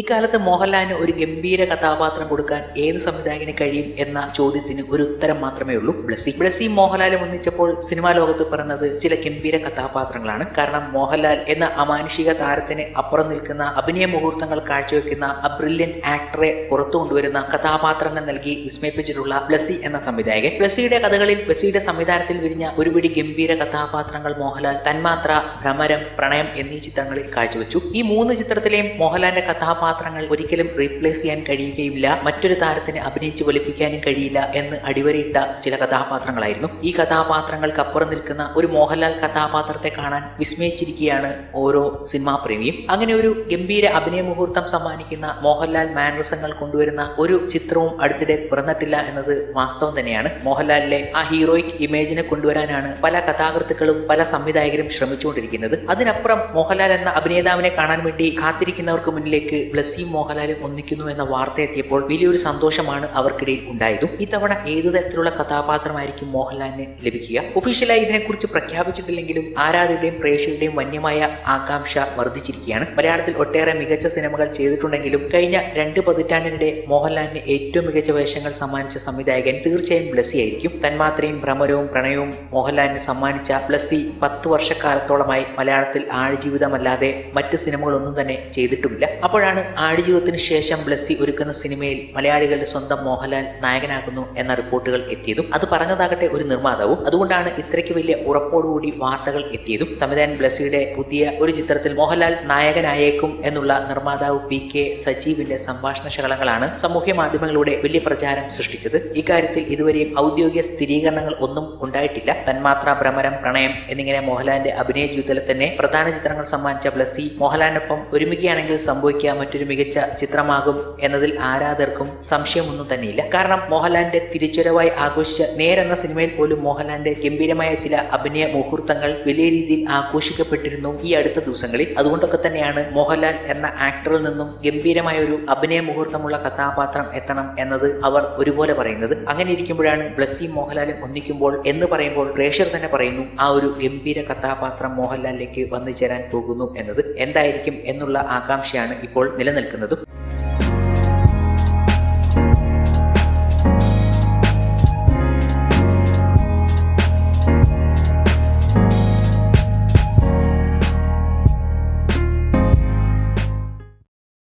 ഇക്കാലത്ത് മോഹൻലാലിന് ഒരു ഗംഭീര കഥാപാത്രം കൊടുക്കാൻ ഏത് സംവിധായകന് കഴിയും എന്ന ചോദ്യത്തിന് ഒരു ഉത്തരം മാത്രമേ ഉള്ളൂ. ബ്ലസ്സി. ബ്ലസ്സി മോഹൻലാലും ഒന്നിച്ചപ്പോൾ സിനിമാ ലോകത്ത് പറഞ്ഞത് ചില ഗംഭീര കഥാപാത്രങ്ങളാണ്. കാരണം മോഹൻലാൽ എന്ന അമാനുഷിക താരത്തിന് അപ്പുറം നിൽക്കുന്ന അഭിനയ മുഹൂർത്തങ്ങൾ കാഴ്ചവെക്കുന്ന ആ ബ്രില്യൻ ആക്ടറെ പുറത്തു കൊണ്ടുവരുന്ന കഥാപാത്രങ്ങൾ നൽകി വിസ്മയിപ്പിച്ചിട്ടുള്ള ബ്ലസ്സി എന്ന സംവിധായകൻ. ബ്ലസ്സിയുടെ കഥകളിൽ ബ്ലസ്സിയുടെ സംവിധാനത്തിൽ വിരിഞ്ഞ ഒരുപിടി ഗംഭീര കഥാപാത്രങ്ങൾ മോഹൻലാൽ തന്മാത്ര ഭ്രമരം പ്രണയം എന്നീ ചിത്രങ്ങളിൽ കാഴ്ചവെച്ചു. ഈ മൂന്ന് ചിത്രത്തിലെയും മോഹൻലാലിന്റെ കഥാപാത്രങ്ങൾ ഒരിക്കലും റീപ്ലേസ് ചെയ്യാൻ കഴിയുകയില്ല. മറ്റൊരു താരത്തിന് അഭിനയിച്ച് വലിപ്പിക്കാനും കഴിയില്ല എന്ന് അടിവരയിട്ട ചില കഥാപാത്രങ്ങളായിരുന്നു. ഈ കഥാപാത്രങ്ങൾക്കപ്പുറം നിൽക്കുന്ന ഒരു മോഹൻലാൽ കഥാപാത്രത്തെ കാണാൻ വിസ്മയിച്ചിരിക്കുകയാണ് ഓരോ സിനിമാ പ്രേമിയും. അങ്ങനെ ഒരു ഗംഭീര അഭിനയ മുഹൂർത്തം സമ്മാനിക്കുന്ന മോഹൻലാൽ മാനറിസങ്ങൾ കൊണ്ടുവരുന്ന ഒരു ചിത്രവും അടുത്തിടെ പിറന്നിട്ടില്ല എന്നത് വാസ്തവം തന്നെയാണ്. മോഹൻലാലിലെ ആ ഹീറോയിക് ഇമേജിനെ കൊണ്ടുവരാനാണ് പല കഥാകൃത്തുക്കളും പല സംവിധായകരും ശ്രമിച്ചുകൊണ്ടിരിക്കുന്നത്. അതിനപ്പുറം മോഹൻലാൽ എന്ന അഭിനേതാവിനെ കാണാൻ വേണ്ടി കാത്തിരിക്കുന്നവർക്ക് മുന്നിലേക്ക് ബ്ലസ്സിയും മോഹൻലാലും ഒന്നിക്കുന്നു എന്ന വാർത്ത എത്തിയപ്പോൾ വലിയൊരു സന്തോഷമാണ് അവർക്കിടയിൽ ഉണ്ടായതും. ഇത്തവണ ഏതു തരത്തിലുള്ള കഥാപാത്രമായിരിക്കും മോഹൻലാലിന് ലഭിക്കുക? ഒഫീഷ്യലായി ഇതിനെക്കുറിച്ച് പ്രഖ്യാപിച്ചിട്ടില്ലെങ്കിലും ആരാധകരുടെയും പ്രേക്ഷകരുടെയും വന്യമായ ആകാംക്ഷ വർദ്ധിച്ചിരിക്കുകയാണ്. മലയാളത്തിൽ ഒട്ടേറെ മികച്ച സിനിമകൾ ചെയ്തിട്ടുണ്ടെങ്കിലും കഴിഞ്ഞ രണ്ട് പതിറ്റാണ്ടിനിടെ മോഹൻലാലിന് ഏറ്റവും മികച്ച വേഷങ്ങൾ സമ്മാനിച്ച സംവിധായകൻ തീർച്ചയായും ബ്ലസ്സി ആയിരിക്കും. തന്മാത്രയും ഭ്രമരവും പ്രണയവും മോഹൻലാലിന് സമ്മാനിച്ച ബ്ലസ്സി പത്ത് വർഷക്കാലത്തോളമായി മലയാളത്തിൽ ആഴ്ജീവിതമല്ലാതെ മറ്റ് സിനിമകളൊന്നും തന്നെ ചെയ്തിട്ടുമില്ല. അപ്പോഴാണ് ആടുജീവിതത്തിന് ശേഷം ബ്ലസ്സി ഒരുക്കുന്ന സിനിമയിൽ മലയാളികളുടെ സ്വന്തം മോഹൻലാൽ നായകനാകുന്നു എന്ന റിപ്പോർട്ടുകൾ എത്തിയതും അത് പറഞ്ഞതാകട്ടെ ഒരു നിർമ്മാതാവും. അതുകൊണ്ടാണ് ഇത്രയ്ക്ക് വലിയ ഉറപ്പോടുകൂടി വാർത്തകൾ എത്തിയതും. സംവിധായകൻ ബ്ലസ്സിയുടെ പുതിയ ഒരു ചിത്രത്തിൽ മോഹൻലാൽ നായകനായേക്കും എന്നുള്ള നിർമ്മാതാവ് പി കെ സജീവിന്റെ സംഭാഷണ ശകലങ്ങളാണ് സാമൂഹ്യ മാധ്യമങ്ങളിലൂടെ വലിയ പ്രചാരം സൃഷ്ടിച്ചത്. ഇക്കാര്യത്തിൽ ഇതുവരെയും ഔദ്യോഗിക സ്ഥിരീകരണങ്ങൾ ഒന്നും ഉണ്ടായിട്ടില്ല. തന്മാത്ര ഭ്രമരം പ്രണയം എന്നിങ്ങനെ മോഹൻലാലിന്റെ അഭിനയ ജീവിതത്തിൽ തന്നെ പ്രധാന ചിത്രങ്ങൾ സമ്മാനിച്ച ബ്ലസ്സി മോഹൻലാലിനൊപ്പം ഒരുമിക്കുകയാണെങ്കിൽ സംഭവിക്കുക മറ്റൊരു മികച്ച ചിത്രമാകും എന്നതിൽ ആരാധകർക്കും സംശയമൊന്നും തന്നെയില്ല. കാരണം മോഹൻലാലിന്റെ തിരിച്ചുവരവായി ആഘോഷിച്ച നേരെന്ന സിനിമയിൽ പോലും മോഹൻലാലിന്റെ ഗംഭീരമായ ചില അഭിനയ മുഹൂർത്തങ്ങൾ വലിയ രീതിയിൽ ആഘോഷിക്കപ്പെട്ടിരുന്നു ഈ അടുത്ത ദിവസങ്ങളിൽ. അതുകൊണ്ടൊക്കെ തന്നെയാണ് മോഹൻലാൽ എന്ന ആക്ടറിൽ നിന്നും ഗംഭീരമായ ഒരു അഭിനയ മുഹൂർത്തമുള്ള കഥാപാത്രം എത്തണം എന്നത് അവർ ഒരുപോലെ പറയുന്നത്. അങ്ങനെ ഇരിക്കുമ്പോഴാണ് ബ്ലസ്സിയും മോഹൻലാലും ഒന്നിക്കുമ്പോൾ എന്ന് പറയുമ്പോൾ പ്രേക്ഷർ തന്നെ പറയുന്നു ആ ഒരു ഗംഭീര കഥാപാത്രം മോഹൻലാലിലേക്ക് വന്നു ചേരാൻ പോകുന്നു എന്നത്. എന്തായിരിക്കും എന്നുള്ള ആകാംക്ഷയാണ് ഇപ്പോൾ നിലനിൽക്കുന്നതും